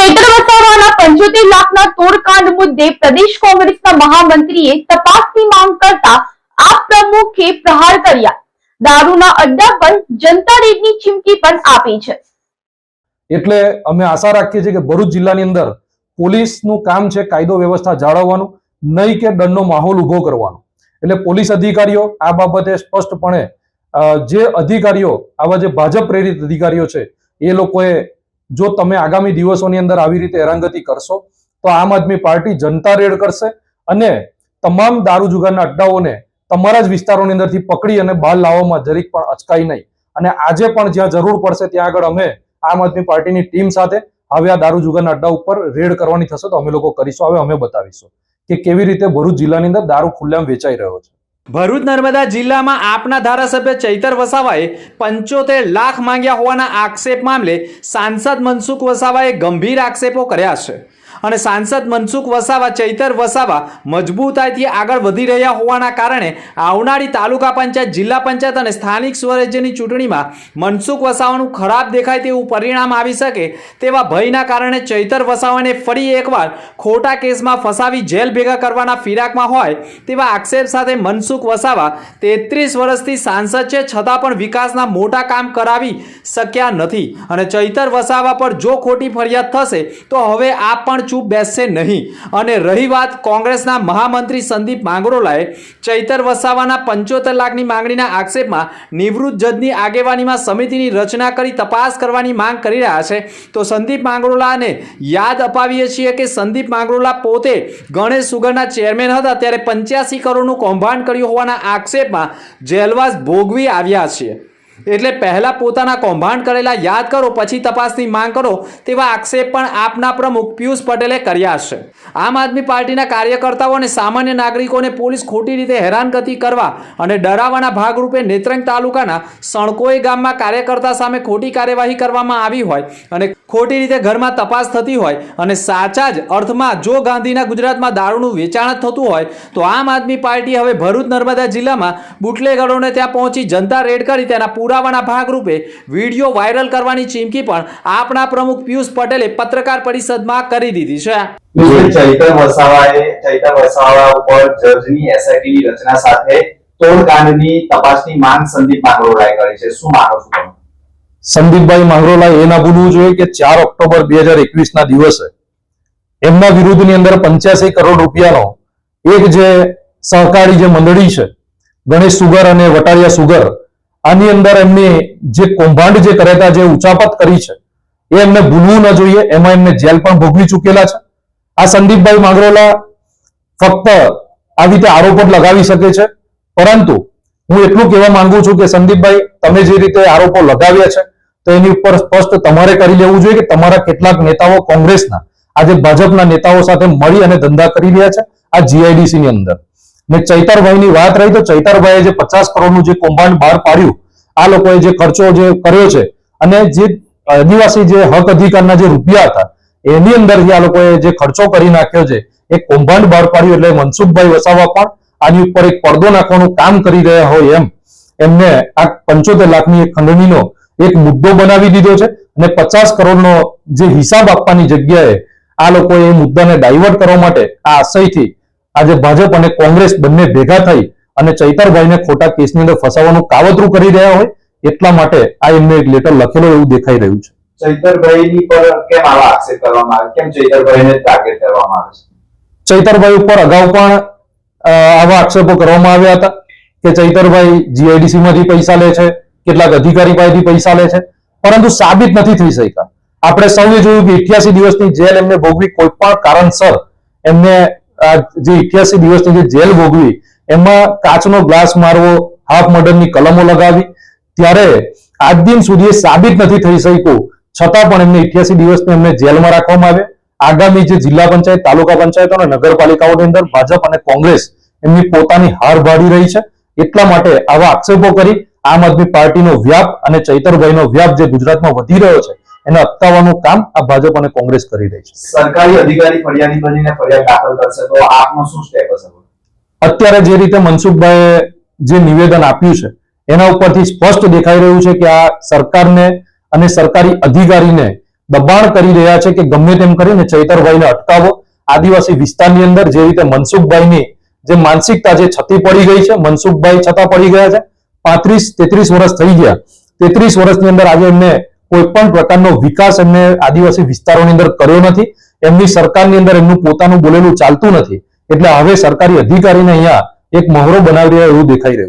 ચૈત્ર વસાવાના પંચોતેર લાખના તોડકાંડ મુદ્દે પ્રદેશ કોંગ્રેસના મહામંત્રીએ તપાસની માંગ કરતા આપ પ્રમુખે પ્રહાર કર્યા. દારૂના અડ્ડા પર જનતા રેડની ચીમકી પણ આપી છે. એટલે અમે આશા રાખીએ છીએ કે ભરૂચ જિલ્લાની અંદર પોલીસનું કામ છે કાયદો વ્યવસ્થા જાળવવાનું, નહીં કે દંડનો માહોલ ઊભો કરવાનો. એટલે પોલીસ અધિકારીઓ આ બાબતે સ્પષ્ટપણે જે અધિકારીઓ, આવા જે ભાજપ પ્રેરિત અધિકારીઓ છે, એ લોકોએ જો તમે આગામી દિવસોની અંદર આવી રીતે હેરાનગતિ કરશો, તો આમ આદમી પાર્ટી જનતા રેડ કરશે અને તમામ દારૂ જુગારના અડ્ડાઓને તમારા જ વિસ્તારોની અંદરથી પકડી અને બહાર લાવવામાં જરીક પણ અચકાય નહીં. અને આજે પણ જ્યાં જરૂર પડશે ત્યાં આગળ અમે આમ આદમી પાર્ટીની ટીમ સાથે હવે આ દારૂ જુગારના અડ્ડા ઉપર રેડ કરવાની થશે તો અમે લોકો કરીશું. હવે અમે બતાવીશું કે કેવી રીતે ભરૂચ જિલ્લાની અંદર દારૂ ખુલ્લામ વેચાઈ રહ્યો છે. ભરૂચ નર્મદા જિલ્લામાં આપના ધારાસભ્ય ચૈતર વસાવાએ પંચોતેર લાખ માંગ્યા હોવાના આક્ષેપ મામલે સાંસદ મનસુખ વસાવાએ ગંભીર આક્ષેપો કર્યા છે. અને સાંસદ મનસુખ વસાવા, ચૈતર વસાવા મજબૂતાઈથી આગળ વધી રહ્યા હોવાના કારણે આવનારી તાલુકા પંચાયત, જિલ્લા પંચાયત અને સ્થાનિક સ્વરાજ્યની ચૂંટણીમાં મનસુખ વસાવાનું ખરાબ દેખાય તેવું પરિણામ આવી શકે તેવા ભયના કારણે ચૈતર વસાવાને ફરી એકવાર ખોટા કેસમાં ફસાવી જેલ ભેગા કરવાના ફિરાકમાં હોય તેવા આક્ષેપ સાથે મનસુખ વસાવા તેત્રીસ વર્ષથી સાંસદ છે, છતાં પણ વિકાસના મોટા કામ કરાવી શક્યા નથી. અને ચૈતર વસાવા પર જો ખોટી ફરિયાદ થશે, તો હવે આ પણ ચૂપ બેસશે નહીં. અને રહી વાત કોંગ્રેસના મહામંત્રી સંદીપ માંગરોલાએ, ચૈતર વસાવાના પંચોતેર લાખની માંગણીના આક્ષેપમાં નિવૃત્ત જજની આગેવાનીમાં સમિતિની રચના કરી તપાસ કરવાની માંગ કરી રહ્યા છે. તો સંદીપ માંગરોલાને યાદ અપાવીએ છીએ કે સંદીપ માંગરોલા પોતે ગણેશ સુગરના ચેરમેન હતા, ત્યારે પંચ્યાસી કરોડનું કૌભાંડ કર્યું હોવાના આક્ષેપમાં જેલવાસ ભોગવી આવ્યા છે. એટલે પહેલા પોતાના કૌભાંડ કરેલા યાદ કરો પછી તપાસની માંગ કરો તેવા આક્ષેપ પણ આપના પ્રમુખ પિયુષ પટેલે કર્યા છે. આમ આદમી પાર્ટીના કાર્યકર્તાઓ અને સામાન્ય નાગરિકોને પોલીસ ખોટી રીતે હેરાનગતિ કરવા અને ડરાવવાના ભાગરૂપે નેત્રંગ તાલુકાના સણકોઈ ગામમાં કાર્યકર્તા સામે ખોટી કાર્યવાહી કરવામાં આવી હોય અને ખોટી રીતે ઘરમાં તપાસ થતી હોય અને સાચા જ અર્થમાં જો ગાંધીના ગુજરાતમાં દારૂનું વેચાણ જ થતું હોય, તો આમ આદમી પાર્ટી હવે ભરૂચ નર્મદા જિલ્લામાં બુટલેગરોને ત્યાં પહોંચી જનતા રેડ કરી તેના પુરાવાના ભાગરૂપે વીડિયો વાયરલ કરવાની ચીમકી પણ આપણા પ્રમુખ પિયુષ પટેલે પત્રકાર પરિષદમાં કરી દીધી છે. ચૈતર વસાવાએ ચૈતર વસાવા ઉપર જજની એસઆઈટી ની રચના સાથે તોડકાંડની તપાસની માંગ સંદીપ માંગરોલાએ કરી છે. શું માનો છો સંદીપભાઈ માંગરોલા એ ના ભૂલવું જોઈએ કે ચાર ઓક્ટોબર બે હજાર એકવીસ ના દિવસે એમના વિરુદ્ધની અંદર પંચ્યાસી કરોડ રૂપિયાનો એક જે સહકારી જે મંડળી છે ગણેશ સુગર અને વટારિયા સુગર આની અંદર એમની જે કૌભાંડ જે કરેતા જે ઉચાપત કરી છે, એ એમને ભૂલવું ન જોઈએ. એમાં એમને જેલ પણ ભોગવી ચૂકેલા છે. આ સંદીપભાઈ માંગરોલા ફક્ત આવી રીતે આરોપો લગાવી શકે છે. પરંતુ હું એટલું કહેવા માંગુ છું કે સંદીપભાઈ, તમે જે રીતે આરોપો લગાવ્યા છે, તો એની ઉપર સ્પષ્ટ તમારે કરી લેવું જોઈએ કે તમારા કેટલાક નેતાઓ કોંગ્રેસના, આજે ભાજપના નેતાઓ સાથે મળી અને ધંધા કરી રહ્યા છે, આ જીઆઈડીસી ની અંદર. ને ચૈતરભાઈની વાત રહી તો ચૈતરભાઈએ જે પચાસ કરોડનું જે કૌભાંડ બહાર પાડ્યું, આ લોકોએ જે ખર્ચો જે કર્યો છે અને જે આદિવાસી જે હક અધિકારના જે રૂપિયા હતા, એની અંદર જે આ લોકોએ જે ખર્ચો કરી નાખ્યો છે, એ કૌભાંડ બહાર પાડ્યું એટલે મનસુખભાઈ વસાવા પણ આની ઉપર એક પડદો નાખવાનું કામ કરી રહ્યા હોય એમ. એમને આ પંચોતેર લાખની એક ખંડણીનો એક મુદ્દો બનાવી દીધો છે અને પચાસ કરોડનો જે હિસાબ આપવાની જગ્યાએ આ લોકોએ એ મુદ્દાને ડાયવર્ટ કરવા માટે આ આશયથી આજે ભાજપ અને કોંગ્રેસ બંને ભેગા થઈ અને ચૈતરભાઈને ખોટા કેસની અંદર ફસાવવાનું કાવતરું કરી રહ્યા હોય એટલા માટે આ એમને એક લેટર લખેલો એવું દેખાઈ રહ્યું છે. ચૈતરભાઈની પર કેમ આવા આક્ષેપ કરવામાં આવે? કેમ ચૈતરભાઈને ટાર્ગેટ કરવામાં આવે છે? ચૈતરભાઈ ઉપર અગાઉ પણ આવા આક્ષેપો કરવામાં આવ્યા હતા કે ચૈતરભાઈ જીઆઈડીસી માંથી પૈસા લે છે કેટલાક અધિકારી પાસેથી પૈસા લે છે પરંતુ સાબિત નથી થઈ શક્યા. આપણે સૌએ જોયું કે ઇઠ્યાસી દિવસની જેલ એમને ભોગવી કોઈ પણ કારણસર એમને જે ઇઠ્યાસી દિવસની જે જેલ ભોગવી, એમાં કાચનો ગ્લાસ મારવો, હાફ મર્ડરની કલમો લગાવી, ત્યારે આજ દિન સુધી એ સાબિત નથી થઈ શક્યું. છતાં પણ એમને ઇઠ્યાસી દિવસને એમને જેલમાં રાખવામાં આવે આગામી જે જિલ્લા પંચાયત, તાલુકા પંચાયતો અને નગરપાલિકાઓની અંદર ભાજપ અને કોંગ્રેસ એમની પોતાની હાર ભાડી રહી છે. એટલા માટે આવા આક્ષેપો કરી આમ આદમી પાર્ટીનો વ્યાપ અને ચૈતરભાઈનો વ્યાપ જે ગુજરાતમાં વધી રહ્યો છે એને અટકાવવાનું કામ આ ભાજપ અને કોંગ્રેસ કરી રહી છે. સરકારી અધિકારી ફરિયાદી બનીને ફરિયાદ દાખલ કરશે તો આપનો શું સ્ટેપ હશે? અત્યારે જે રીતે મનસુખભાઈએ જે નિવેદન આપ્યું છે એના ઉપરથી સ્પષ્ટ દેખાઈ રહ્યું છે કે આ સરકારને અને સરકારી અધિકારીને દબાણ કરી રહ્યા છે કે ગમે તેમ કરીને ચૈતરભાઈને અટકાવો. આદિવાસી વિસ્તારની અંદર જે રીતે મનસુખભાઈની જે માનસિકતા જે છતી પડી ગઈ છે મનસુખભાઈ છતાં પડી ગયા છે. પાંત્રીસ તેત્રીસ વર્ષ થઈ ગયા. તેત્રીસ વર્ષની અંદર આજે એમને કોઈ પણ પ્રકારનો વિકાસ એમને આદિવાસી વિસ્તારોની અંદર કર્યો નથી, એમની સરકારની અંદર એમનું પોતાનું બોલેલું ચાલતું નથી. એટલે હવે સરકારી અધિકારીને અહીંયા એક મહોરો બનાવી રહ્યા એવું દેખાઈ રહ્યું